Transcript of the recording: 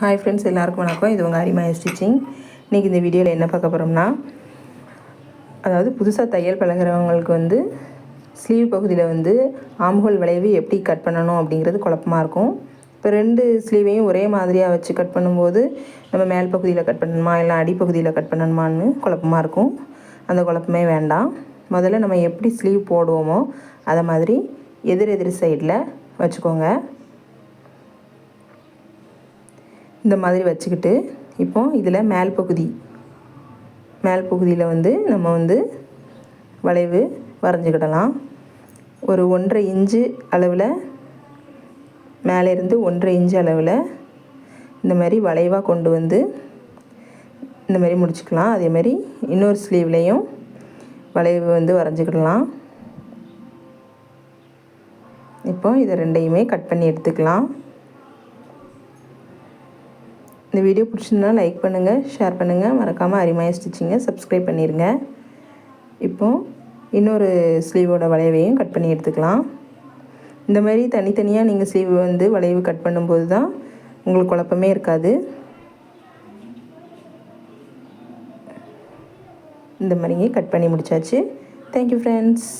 Hi friends எல்லாருக்கும் வணக்கம். இது உங்கள் அரிமா ஸ்டிச்சிங் இன்றைக்கி இந்த வீடியோவில் என்ன பார்க்க போகிறோம்னா அதாவது புதுசாக தையல் பழகிறவங்களுக்கு வந்து ஸ்லீவ் பகுதியில் வந்து ஆம்ஹோல் வளைவு எப்படி கட் பண்ணணும் அப்படிங்கிறது குழப்பமாக இருக்கும். இப்போ ரெண்டு ஸ்லீவையும் ஒரே மாதிரியாக வச்சு கட் பண்ணும்போது நம்ம மேல் பகுதியில் கட் பண்ணணுமா இல்லை அடிப்பகுதியில் கட் பண்ணணுமான்னு குழப்பமாக இருக்கும். அந்த குழப்பமே வேண்டாம். முதல்ல நம்ம எப்படி ஸ்லீவ் போடுவோமோ அதை மாதிரி எதிர் எதிர் சைடில் வச்சுக்கோங்க. இந்த மாதிரி வச்சுக்கிட்டு இப்போ இதில் மேல் பகுதி மேல் பகுதியில் வந்து நம்ம வந்து வளைவு வரைஞ்சிக்கிடலாம். ஒரு ஒன்றரை இன்ச்சு அளவில் மேலே இருந்து ஒன்றரை இன்ச்சு அளவில் இந்த மாதிரி வளைவாக கொண்டு வந்து இந்த மாதிரி முடிச்சுக்கலாம். அதே மாதிரி இன்னொரு ஸ்லீவ்லேயும் வளைவு வந்து வரைஞ்சிக்கிடலாம். இப்போ இதை ரெண்டையுமே கட் பண்ணி எடுத்துக்கலாம். இந்த வீடியோ பிடிச்சிருந்தா லைக் பண்ணுங்கள் ஷேர் பண்ணுங்கள் மறக்காமல் அரிமாய ஸ்டிச்சிங்கை சப்ஸ்கிரைப் பண்ணிடுங்க இப்போது இன்னொரு ஸ்லீவோட வளைவையும் கட் பண்ணி எடுத்துக்கலாம். இந்த மாதிரி தனித்தனியாக நீங்கள் ஸ்லீவ் வந்து வளைவு கட் பண்ணும்போது தான் உங்களுக்கு குழப்பமே இருக்காது. இந்த மாதிரியே கட் பண்ணி முடித்தாச்சு தேங்க்யூ ஃப்ரெண்ட்ஸ்